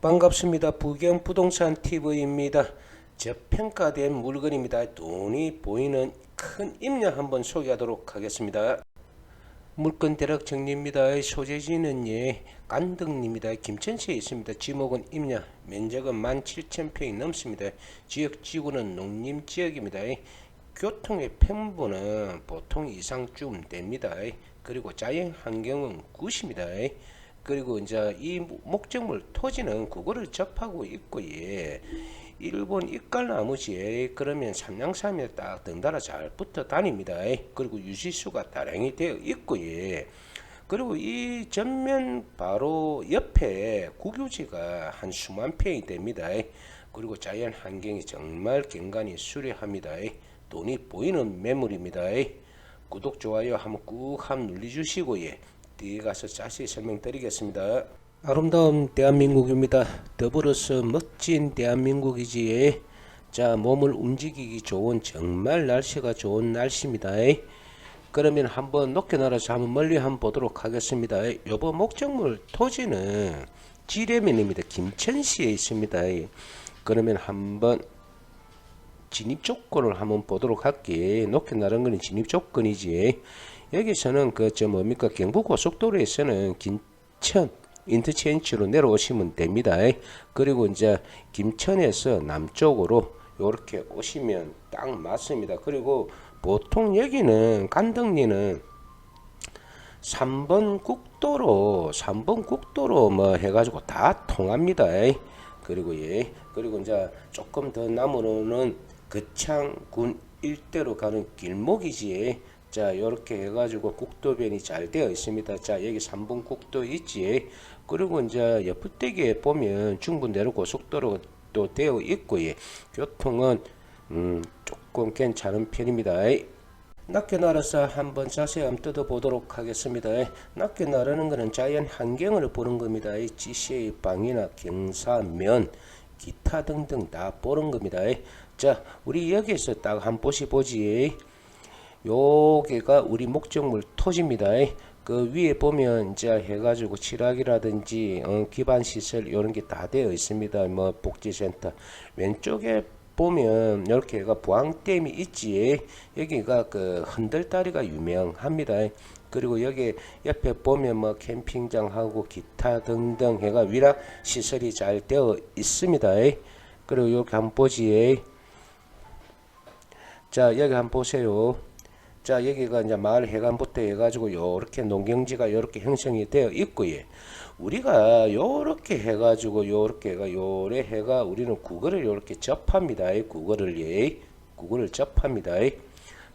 반갑습니다. 부경 부동산 TV입니다. 저평가된 물건입니다. 눈이 보이는 큰 임야 한번 소개하도록 하겠습니다. 물건 대략 정리입니다. 소재지는 예, 간등입니다. 김천시에 있습니다. 지목은 임야, 면적은 17,000평이 넘습니다. 지역 지구는 농림 지역입니다. 교통의 편부는 보통 이상 쯤 됩니다. 그리고 자연 환경은 굿입니다. 그리고 이제 이 목적물 토지는 그거를 접하고 있고 예. 일본 입갈나무지에 그러면 삼양삼에 딱 덩달아 잘 붙어 다닙니다. 그리고 유지수가 다량이 되어 있고 예. 그리고 이 전면 바로 옆에 국유지가 한 수만 평이 됩니다. 그리고 자연 환경이 정말 경관이 수려합니다. 돈이 보이는 매물입니다. 구독 좋아요 한번 꾹 한번 눌러주시고 예. 뒤에 가서 자세히 설명드리겠습니다. 아름다운 대한민국입니다. 더불어서 멋진 대한민국이지. 자, 몸을 움직이기 좋은 정말 날씨가 좋은 날씨입니다. 그러면 한번 높게 날아서 한번 멀리 한번 보도록 하겠습니다. 요번 목적물 토지는 지뢰면입니다. 김천시에 있습니다. 그러면 한번 진입 조건을 한번 보도록 할게. 높게 나른 거는 진입 조건이지. 여기서는 그 저 뭡니까 경부고속도로에서는 김천 인터체인지로 내려오시면 됩니다. 그리고 이제 김천에서 남쪽으로 이렇게 오시면 딱 맞습니다. 그리고 보통 여기는 간덕리는 3번 국도로 3번 국도로 뭐 해가지고 다 통합니다. 그리고 예 그리고 이제 조금 더 남으로는 거창군 일대로 가는 길목이지. 자, 이렇게 해가지고 국도변이 잘 되어 있습니다. 자, 여기 3번 국도 있지. 그리고 이제 옆부대기에 보면 중부 내륙 고속도로 또 되어 있고, 예. 교통은, 음, 조금 괜찮은 편입니다. 날아서 한번 자세히 한번 뜯어보도록 하겠습니다. 나르는 것은 자연 환경을 보는 겁니다. 지시의 방이나 경사면, 기타 등등 다 보는 겁니다. 자, 우리 여기서 딱 한 보시 보지. 요게가 우리 목적물 토지입니다. 그 위에 보면 이제 해가지고 칠학이라든지 어, 기반 시설 이런 게 다 되어 있습니다. 뭐 복지센터 왼쪽에 보면 이렇게 가 부항댐이 있지. 여기가 그 흔들다리가 유명합니다. 그리고 여기 옆에 보면 뭐 캠핑장하고 기타 등등 해가 위락 시설이 잘 되어 있습니다. 그리고 여기 한번 보지. 자 여기 한번 보세요. 자 여기가 이제 마을 해관부터 해가지고 요렇게 농경지가 요렇게 형성이 되어 있고 예. 우리가 요렇게 해가지고 요렇게 가 요래 해가 우리는 국어를 요렇게 접합니다. 국어를 예 국어를 접합니다.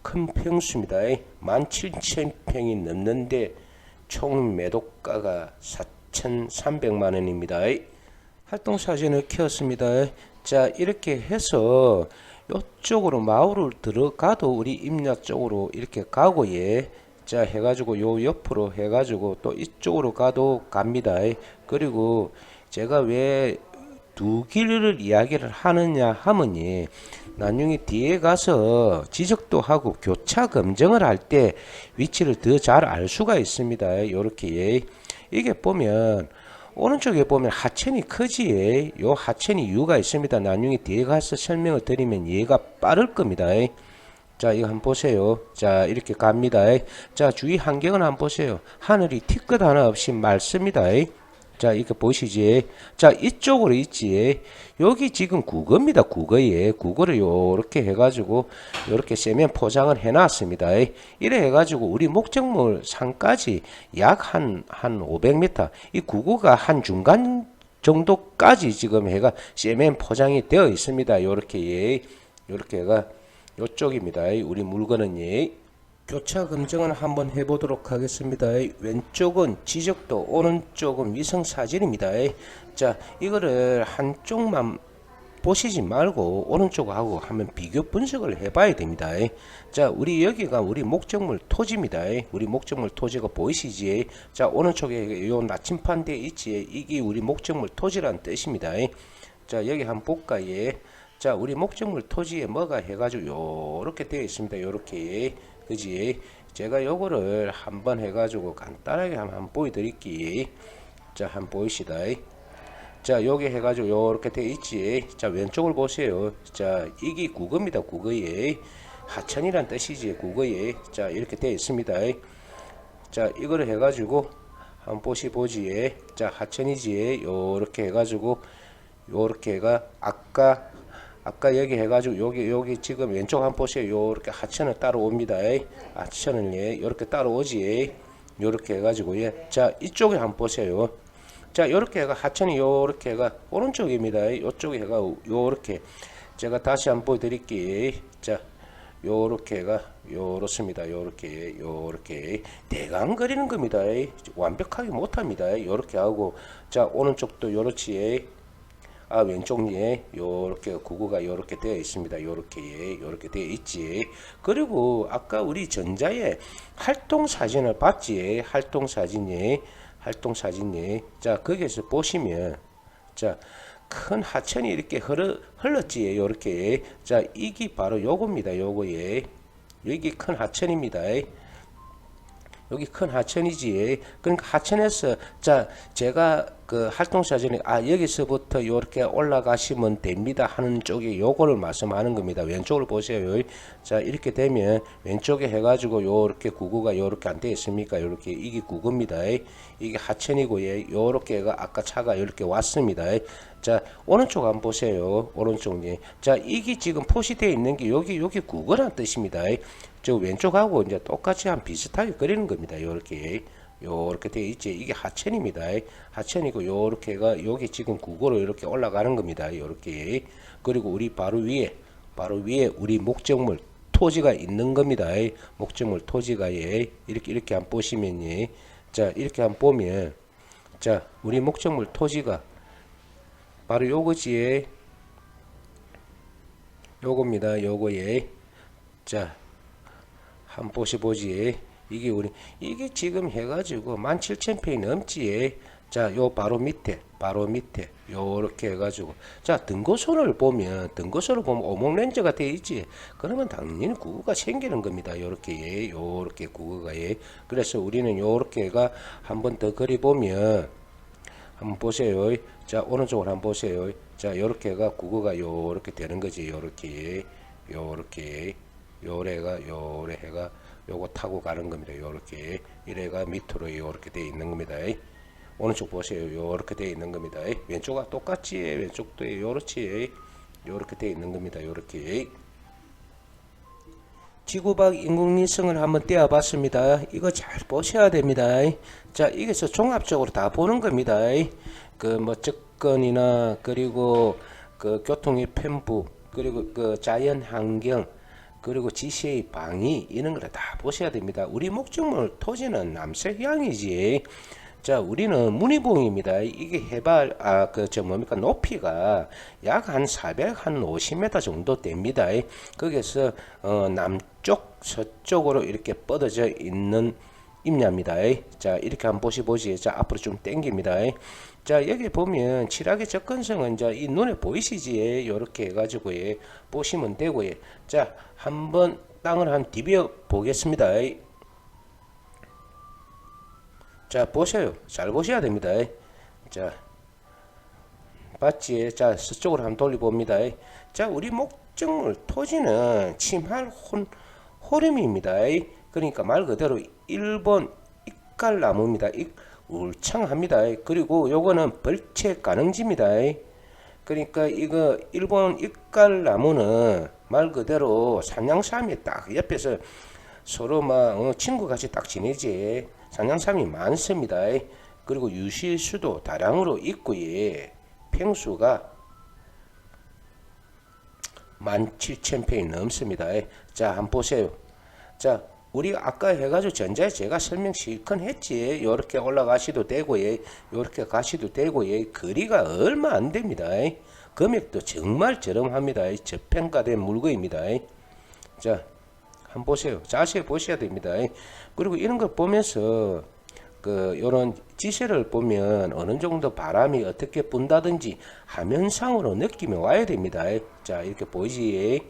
큰 평수입니다. 17,000평이 넘는데 총 매도가가 4,300만 원입니다. 활동 사진을 켰습니다. 자 이렇게 해서 요쪽으로 마을을 들어가도 우리 임야 쪽으로 이렇게 가고 예. 자 해가지고 요 옆으로 해가지고 또 이쪽으로 가도 갑니다. 그리고 제가 왜 두 길을 이야기를 하느냐 하면 예. 나중에 뒤에 가서 지적도 하고 교차 검증을 할 때 위치를 더 잘 알 수가 있습니다. 요렇게 예. 이게 보면 오른쪽에 보면 하천이 크지 요 하천이 이유가 있습니다. 나중에 뒤에 가서 설명을 드리면 얘가 빠를 겁니다. 자 이거 한번 보세요. 자 이렇게 갑니다. 자 주위 환경을 한번 보세요. 하늘이 티끌 하나 없이 맑습니다 자 이거 보시지. 자 이쪽으로 있지. 여기 지금 국어입니다 국어에. 국어를 요렇게 해가지고 요렇게 세면 포장을 해놨습니다. 이래 해가지고 우리 목적물 상까지 약한한 500m 이 국어가 한 중간 정도까지 지금 해가 세면 포장이 되어 있습니다. 요렇게 예 요렇게 해가 요쪽입니다. 우리 물건은 예 교차 검증을 한번 해보도록 하겠습니다. 왼쪽은 지적도, 오른쪽은 위성 사진입니다. 자, 이거를 한쪽만 보시지 말고 오른쪽하고 한번 비교 분석을 해봐야 됩니다. 자, 우리 여기가 우리 목적물 토지입니다. 우리 목적물 토지가 보이시지? 자, 오른쪽에 요 나침판대 있지? 이게 우리 목적물 토지란 뜻입니다. 자, 여기 한번 볼까? 예. 자, 우리 목적물 토지에 뭐가 해가지고 요렇게 되어 있습니다. 요렇게. 그지? 제가 요거를 한번 해가지고 간단하게 한번 보여드릴게. 자, 한번 보이시다. 자 여기 해가지고 요렇게 돼 있지. 자 왼쪽을 보세요. 자 이게 국어입니다 국어에. 하천이란 뜻이지 국어에. 자 이렇게 돼 있습니다. 자 이거를 해가지고 한번 보시 보지. 자 하천이지. 요렇게 해가지고 요렇게 해가 아까 아까 여기 해가지고 여기 여기 지금 왼쪽 한번 보세요 요렇게 하천을 따라옵니다. 하천을 예 요렇게 따라오지. 요렇게 해가지고 예자 이쪽에 한번 보세요. 자 요렇게 해가 하천이 요렇게 해가 오른쪽입니다. 요쪽에 해가 요렇게. 제가 다시 한 번 보여드릴게요. 자 요렇게 해가 요렇습니다. 요렇게 요렇게. 대강 그리는 겁니다. 완벽하게 못합니다. 요렇게 하고. 자 오른쪽도 요렇지 아 왼쪽에 요렇게 구구가 요렇게 되어 있습니다. 요렇게 요렇게 되어 있지. 그리고 아까 우리 전자에 활동 사진을 봤지? 활동 사진이 활동 사진이 자 거기에서 보시면 자 큰 하천이 이렇게 흘러, 흘렀지? 요렇게 자 이게 바로 요겁니다. 요거에 여기 큰 하천입니다. 여기 큰 하천이지. 그러니까 하천에서 자 제가 그 활동 사진에 아 여기서부터 이렇게 올라가시면 됩니다 하는 쪽에 요거를 말씀하는 겁니다. 왼쪽을 보세요. 자 이렇게 되면 왼쪽에 해가지고 요렇게 구구가 요렇게 안 되어 있습니까? 요렇게 이게 구구입니다. 이게 하천이고요. 요렇게가 아까 차가 이렇게 왔습니다. 자 오른쪽 한번 보세요. 오른쪽에 자 이게 지금 표시되어 있는 게 여기 여기 구구란 뜻입니다. 저 왼쪽하고 이제 똑같이 한 비슷하게 그리는 겁니다. 요렇게 요렇게 되어 있지. 이게 하천입니다. 하천이고 요렇게가 여기 지금 국어로 이렇게 올라가는 겁니다. 요렇게 그리고 우리 바로 위에 바로 위에 우리 목적물 토지가 있는 겁니다. 목적물 토지가 예 이렇게 이렇게 한번 보시면 예. 자 이렇게 한번 보면 자 우리 목적물 토지가 바로 요거지에 요겁니다. 요거에 자 한번 보시 보지 이게 우리 이게 지금 해가지고 17,000페이 넘지 자요 바로 밑에 바로 밑에 요렇게 해가지고. 자 등고선을 보면 등고선을 보면 오목렌즈가 돼 있지. 그러면 당연히 구구가 생기는 겁니다. 요렇게 요렇게 구구가 예. 그래서 우리는 요렇게가 한 번 더 그리 보면 한번 보세요. 자 오른쪽으로 한번 보세요. 자 요렇게가 구구가 요렇게 되는 거지. 요렇게 요렇게 요래가 요래 해가 요거 타고 가는 겁니다. 요렇게 이래가 밑으로 요렇게 되어 있는 겁니다. 오른쪽 보세요. 요렇게 되어 있는 겁니다. 왼쪽과 똑같이 왼쪽도 요렇지 요렇게 되어 있는 겁니다. 요렇게 지구박 인공위성을 한번 떼어봤습니다. 이거 잘 보셔야 됩니다. 자, 이게서 종합적으로 다 보는 겁니다. 그 뭐 접근이나 그리고 그 교통의 편부 그리고 그 자연 환경 그리고 지시의 방위 이런 걸다 보셔야 됩니다. 우리 목적물 토지는 남서향이지. 자, 우리는 문희봉입니다. 이게 해발 아 그 저 뭡니까 높이가 약 한 400, 한 50m 정도 됩니다. 거기에서 어 남쪽 서쪽으로 이렇게 뻗어져 있는 임야입니다. 자, 이렇게 한번 보시 보시. 자, 앞으로 좀 당깁니다. 자, 여기 보면 칠학의 접근성은 이제 이 눈에 보이시지? 요렇게 해가지고 예, 보시면 되고요. 자, 한번 땅을 한 디벼 보겠습니다. 자, 보세요. 잘 보셔야 됩니다. 자, 봤지? 자, 서쪽으로 한번 돌려봅니다. 자, 우리 목적물 토지는 침할 혼, 호름입니다. 그러니까 말 그대로 일본 이깔나무입니다. 이, 울창합니다. 그리고 요거는 벌채 가능지입니다. 그러니까 이거 일본 이깔나무는 말 그대로 산양삼이 딱 옆에서 서로 막 어, 친구같이 딱 지내지 산양삼이 많습니다. 그리고 유실수도 다량으로 있고 예. 평수가 17,000평이 넘습니다. 자, 한번 보세요. 자, 우리 아까 해가지고 전자에 제가 설명 실컷 했지. 요렇게 올라가시도 되고, 예. 요렇게 가시도 되고, 예. 거리가 얼마 안 됩니다. 금액도 정말 저렴합니다. 저평가된 물건입니다. 자, 한번 보세요. 자세히 보셔야 됩니다. 그리고 이런 걸 보면서 그 요런 지시를 보면 어느 정도 바람이 어떻게 분다든지 화면상으로 느낌이 와야 됩니다. 자, 이렇게 보이지?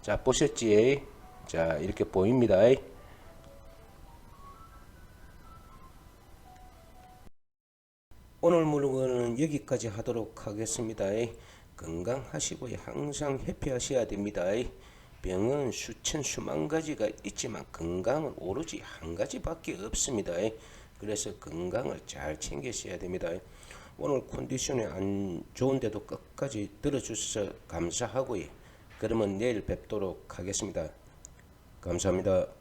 자, 보셨지? 자, 이렇게 보입니다. 오늘 물건은 여기까지 하도록 하겠습니다. 건강하시고 항상 해피하셔야 됩니다. 병은 수천 수만 가지가 있지만 건강은 오로지 한 가지밖에 없습니다. 그래서 건강을 잘 챙기셔야 됩니다. 오늘 컨디션이 안 좋은데도 끝까지 들어주셔서 감사하고요. 그러면 내일 뵙도록 하겠습니다. 감사합니다.